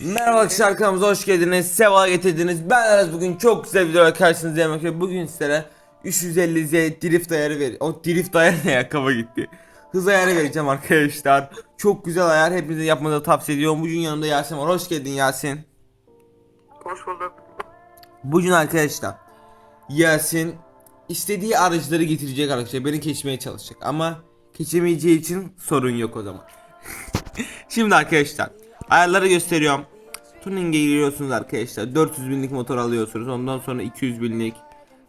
Merhaba arkadaşlar kanalımıza hoş geldiniz. Seva getirdiniz. Ben Aras bugün çok güzel videolar karşınızdayım. arkadaşlar. Bugün sizlere 350Z drift ayarı ver. O drift ayarı ne ya kafa gitti. Hız ayarı vereceğim arkadaşlar. Çok güzel ayar. Hepinize yapmanızı tavsiye ediyorum. Bugün yanımda Yasin var. Hoş geldin Yasin. Hoş bulduk. Bugün arkadaşlar Yasin istediği araçları getirecek arkadaşlar. Beni geçmeye çalışacak ama geçemeyeceği için sorun yok o zaman. Şimdi arkadaşlar ayarları gösteriyorum. Tuning'e giriyorsunuz arkadaşlar. 400 binlik motor alıyorsunuz. Ondan sonra 200 binlik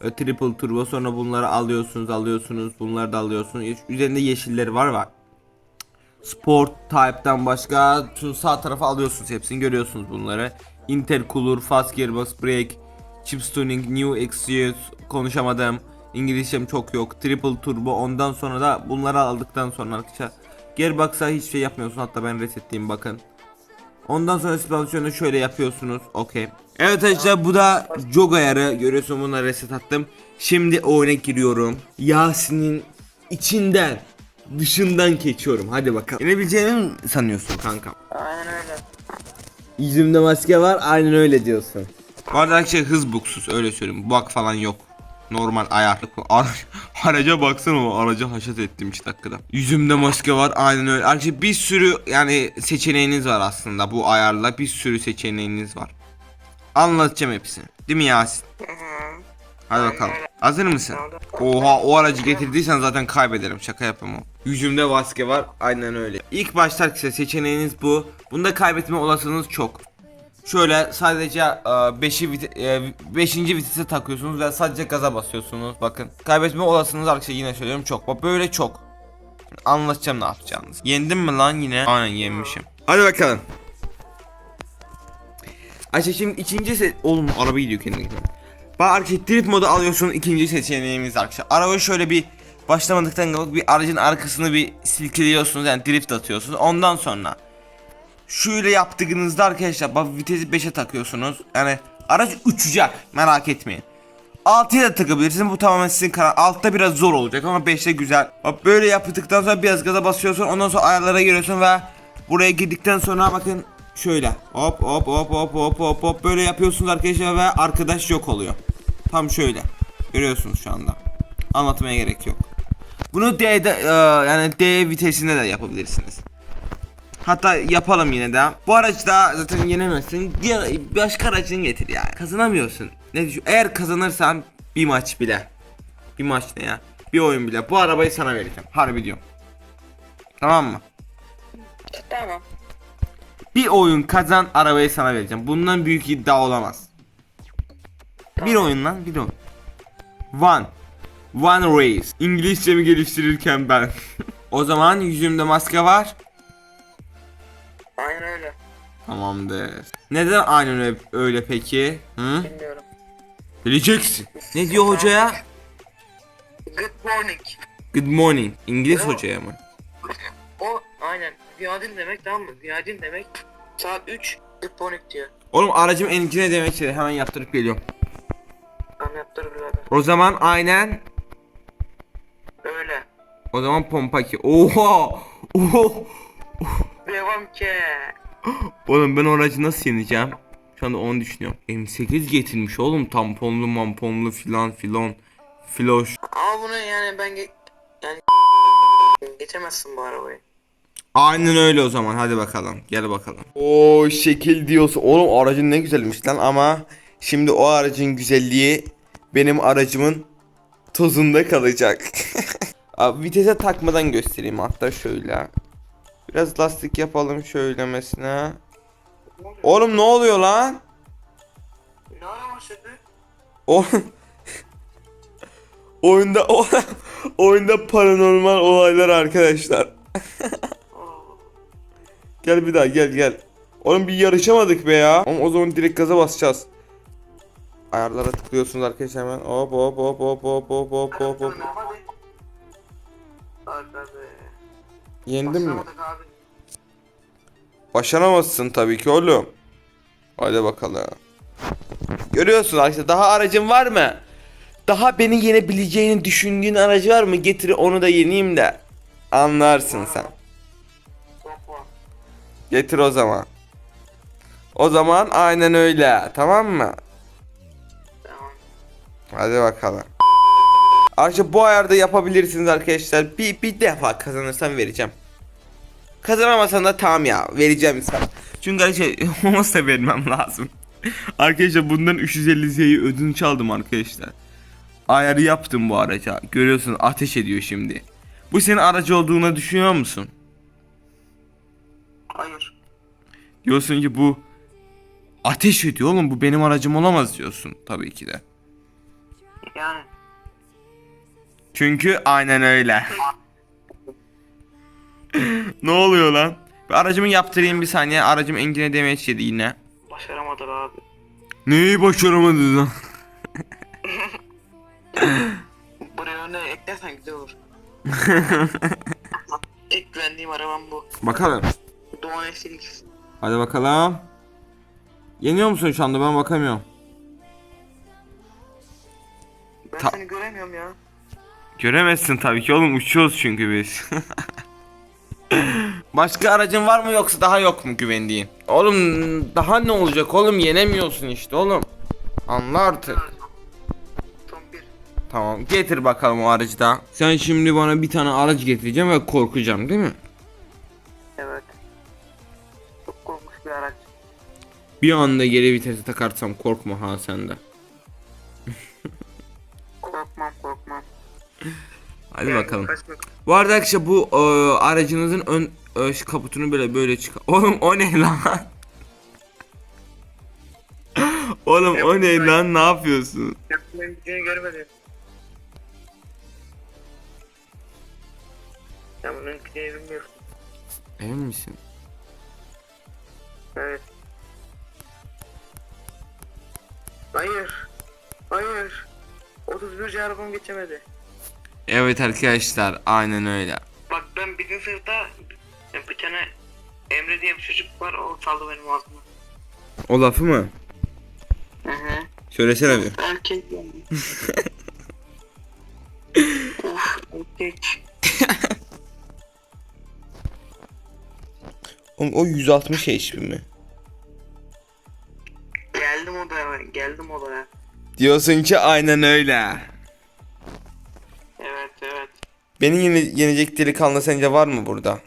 e, triple turbo sonra bunları alıyorsunuz alıyorsunuz bunları da alıyorsunuz. Üzerinde yeşilleri var var. Sport Type'dan başka şu sağ tarafa alıyorsunuz hepsini görüyorsunuz bunları. Intercooler, Fast Gearbox, Brake, Chips Tuning, New Exhaust konuşamadım. İngilizcem çok yok. Triple Turbo ondan sonra da bunları aldıktan sonra arkadaşlar Gearbox'a hiçbir şey yapmıyorsun hatta ben resetleyeyim bakın. Ondan sonra süspansiyonu şöyle yapıyorsunuz. Okey. Evet arkadaşlar bu da jog ayarı. Görüyorsun buna reset attım. Şimdi oyuna giriyorum. Yasin'in içinden dışından geçiyorum. Hadi bakalım. Yenebileceğini mi sanıyorsun kanka? Aynen öyle. Yüzümde maske var aynen öyle diyorsun. Bu arada arkadaşlar hız buksuz öyle söyleyeyim. Bug falan yok. Normal ayar. Ara- Araca baksana o araca haşat ettim 3 dakikada. Yüzümde maske var aynen öyle. Arkadaşlar bir sürü yani seçeneğiniz var aslında bu ayarla bir sürü seçeneğiniz var. Anlatacağım hepsini. Değil mi Yasin? Hadi bakalım. Hazır mısın? Oha o aracı getirdiysen zaten kaybederim. Şaka yapamam. Yüzümde maske var. Aynen öyle. İlk arkadaşlar seçeneğiniz bu. Bunda kaybetme olasılığınız çok. Şöyle sadece 5'i 5. vitese takıyorsunuz ve sadece gaza basıyorsunuz. Bakın. Kaybetme olasılığınız arkadaşlar yine söylüyorum çok. Bak böyle çok. Anlatacağım ne yapacağınız. Yendim mi lan yine? Aynen yenmişim. Hadi bakalım. Ayşe şimdi ikinci set... Oğlum araba gidiyor kendine. Bak arkadaşlar drift modu alıyorsun ikinci seçeneğimiz arkadaşlar. Araba şöyle bir başlamadıktan kalıp bir aracın arkasını bir silkeliyorsunuz yani drift atıyorsunuz. Ondan sonra şöyle yaptığınızda arkadaşlar bak vitesi 5'e takıyorsunuz. Yani araç uçacak merak etmeyin. 6'ya da takabilirsiniz bu tamamen sizin karar. Altta biraz zor olacak ama 5'te güzel. Bak böyle yaptıktan sonra biraz gaza basıyorsun ondan sonra ayarlara giriyorsun ve buraya girdikten sonra bakın şöyle hop hop hop hop hop hop hop böyle yapıyorsunuz arkadaşlar ve arkadaş yok oluyor. Tam şöyle görüyorsunuz şu anda. Anlatmaya gerek yok. Bunu D'de yani D vitesinde de yapabilirsiniz. Hatta yapalım yine de. Bu araçta zaten yenemezsin. Diğer başka aracını getir ya. Kazanamıyorsun. Ne düşün? Eğer kazanırsan bir maç bile. Bir maç ne ya? Bir oyun bile. Bu arabayı sana vereceğim. Harbi diyorum. Tamam mı? Tamam. Bir oyun kazan arabayı sana vereceğim. Bundan büyük iddia olamaz. Bir oyun lan bir oyun. One. One race. İngilizcemi geliştirirken ben. o zaman yüzümde maske var. Aynen öyle. Tamamdır. Neden aynen öyle, öyle peki? Hı? Bilmiyorum. Bileceksin. Ne diyor hocaya? Good morning. Good morning. İngiliz hocaya mı? O aynen. Günaydın demek tamam mı? Günaydın demek. Saat 3. Good morning diyor. Oğlum aracım en ne demek istedi. Hemen yaptırıp geliyorum. Yaptır birader. O zaman aynen. Öyle. O zaman pompa ki. Oha. Devam ki. Oğlum ben o aracı nasıl yeneceğim? Şu anda onu düşünüyorum. M8 getirmiş oğlum tamponlu mamponlu filan filan. Filoş. Ama bunu yani ben ge yani geçemezsin bu arabayı. Aynen öyle o zaman hadi bakalım gel bakalım. O şekil diyorsun oğlum aracın ne güzelmiş lan ama şimdi o aracın güzelliği benim aracımın tozunda kalacak. Abi vitese takmadan göstereyim hatta şöyle. Biraz lastik yapalım şöyle mesela. Oğlum ne oluyor lan? Ne ara başladı? O oyunda o oyunda paranormal olaylar arkadaşlar. gel bir daha gel gel. Oğlum bir yarışamadık be ya. Ama o zaman direkt gaza basacağız. Ayarlara tıklıyorsunuz arkadaşlar hemen. Hop hop hop hop hop hop hop hop hop. Hadi. Hadi hadi. Yendin mi? Abi. Başaramazsın tabii ki oğlum. Hadi bakalım. Görüyorsun arkadaşlar daha aracın var mı? Daha beni yenebileceğini düşündüğün aracı var mı? Getir onu da yeneyim de. Anlarsın sen. Var. Getir o zaman. O zaman aynen öyle. Tamam mı? Tamam. Hadi bakalım. Arkadaşlar bu ayarda yapabilirsiniz arkadaşlar. Bir, bir defa kazanırsam vereceğim. Kazanamasan da tamam ya vereceğim sana. Çünkü arkadaşlar olmazsa vermem lazım. arkadaşlar bundan 350 Z'yi ödünç aldım arkadaşlar. Ayarı yaptım bu araca. Görüyorsun ateş ediyor şimdi. Bu senin aracı olduğuna düşünüyor musun? Hayır. Diyorsun ki bu ateş ediyor oğlum bu benim aracım olamaz diyorsun tabii ki de. Yani. Çünkü aynen öyle. ne oluyor lan? Bir aracımı yaptırayım bir saniye. Aracım engine damage yedi yine. Başaramadık abi. Neyi başaramadın lan? Buraya öne eklersen güzel olur. İlk güvendiğim arabam bu. Bakalım. Doğan FCX. Hadi bakalım. Yeniyor musun şu anda ben bakamıyorum. Ben Ta- seni göremiyorum ya. Göremezsin tabii ki oğlum uçuyoruz çünkü biz. Başka aracın var mı yoksa daha yok mu güvendiğin? Oğlum daha ne olacak oğlum yenemiyorsun işte oğlum. Anla artık. Tamam getir bakalım o aracı da. Sen şimdi bana bir tane araç getireceğim ve korkacağım değil mi? Evet. Çok korkmuş bir araç. Bir anda geri vitese takarsam korkma ha sende. Korkmam korkmam. Hadi Yani bakalım. kaçmak- Bu arada arkadaşlar bu e, aracınızın ön e, şu kaputunu böyle böyle çıkar. Oğlum o ne lan? Oğlum o ne lan ne yapıyorsun? Yapmanın gücünü görmedim. Sen bunun gücünü bilmiyorsun. Emin misin? Evet. Hayır. Hayır. 31 arabam geçemedi. Evet arkadaşlar aynen öyle. Bak ben birinci sınıfta bir tane Emre diye bir çocuk var o saldı benim ağzıma. O lafı mı? Hı hı. Söylesene bir. Erkek yani. Uf erkek. Oğlum o 160 HP mi? Geldim odaya geldim odaya. Diyorsun ki aynen öyle. Beni yine yenecek delikanlı sence var mı burada?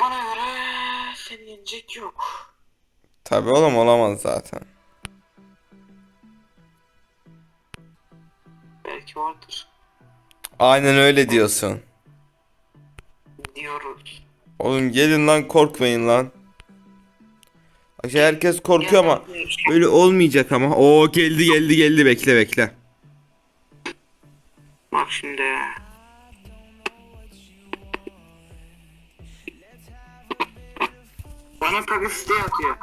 Bana göre seni yenecek yok. Tabi oğlum olamaz zaten. Belki vardır. Aynen öyle diyorsun. Diyoruz. Oğlum gelin lan korkmayın lan. Herkes korkuyor ama öyle olmayacak ama. Oo geldi geldi geldi bekle bekle. Bak şimdi. Bana takı siteye atıyor.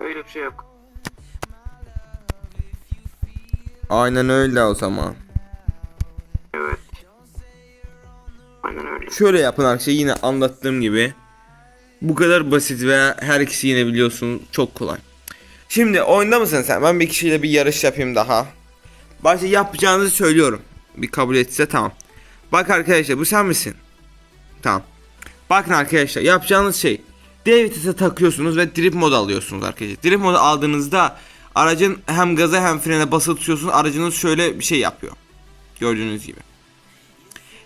Öyle bir şey yok. Aynen öyle o zaman. Evet. Aynen öyle. Şöyle yapın arkadaşlar yine anlattığım gibi. Bu kadar basit ve her ikisi yine biliyorsun çok kolay. Şimdi oyunda mısın sen? Ben bir kişiyle bir yarış yapayım daha. Başta yapacağınızı söylüyorum. Bir kabul etse tamam. Bak arkadaşlar bu sen misin? Tamam. Bakın arkadaşlar yapacağınız şey. D vitese takıyorsunuz ve drift mod alıyorsunuz arkadaşlar. Drift modu aldığınızda aracın hem gaza hem frene basılı tutuyorsunuz. Aracınız şöyle bir şey yapıyor. Gördüğünüz gibi.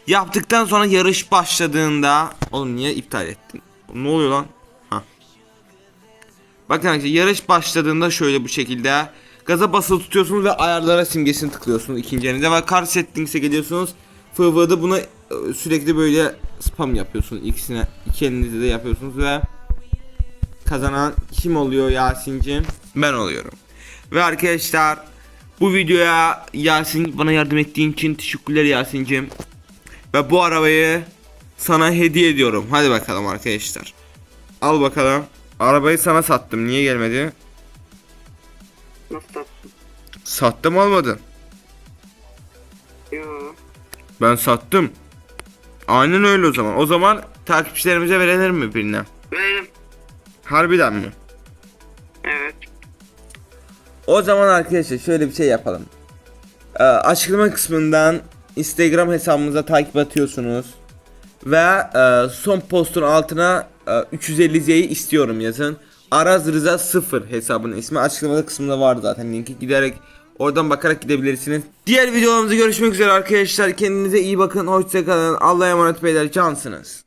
Yaptıktan sonra yarış başladığında Oğlum niye iptal ettin? Ne oluyor lan? Ha. Bakın arkadaşlar yarış başladığında şöyle bu şekilde gaza basılı tutuyorsunuz ve ayarlara simgesini tıklıyorsunuz ikinci elinde ve car settings'e geliyorsunuz. FV'da buna e, sürekli böyle spam yapıyorsunuz ikisine iki elinizde de yapıyorsunuz ve kazanan kim oluyor Yasin'cim? Ben oluyorum. Ve arkadaşlar bu videoya Yasin bana yardım ettiğin için teşekkürler Yasin'cim. Ve bu arabayı sana hediye ediyorum. Hadi bakalım arkadaşlar. Al bakalım. Arabayı sana sattım. Niye gelmedi? Nasıl tatlısın? Sattım almadın. Yoo. Ben sattım. Aynen öyle o zaman. O zaman takipçilerimize verelim mi birine? Verelim. Harbiden mi? Evet. O zaman arkadaşlar şöyle bir şey yapalım. Ee, açıklama kısmından Instagram hesabımıza takip atıyorsunuz. Ve e, son postun altına e, 350Z'yi istiyorum yazın. Araz Rıza 0 hesabının ismi açıklamada kısmında var zaten linki giderek oradan bakarak gidebilirsiniz. Diğer videolarımızda görüşmek üzere arkadaşlar. Kendinize iyi bakın. Hoşçakalın. Allah'a emanet beyler. Cansınız.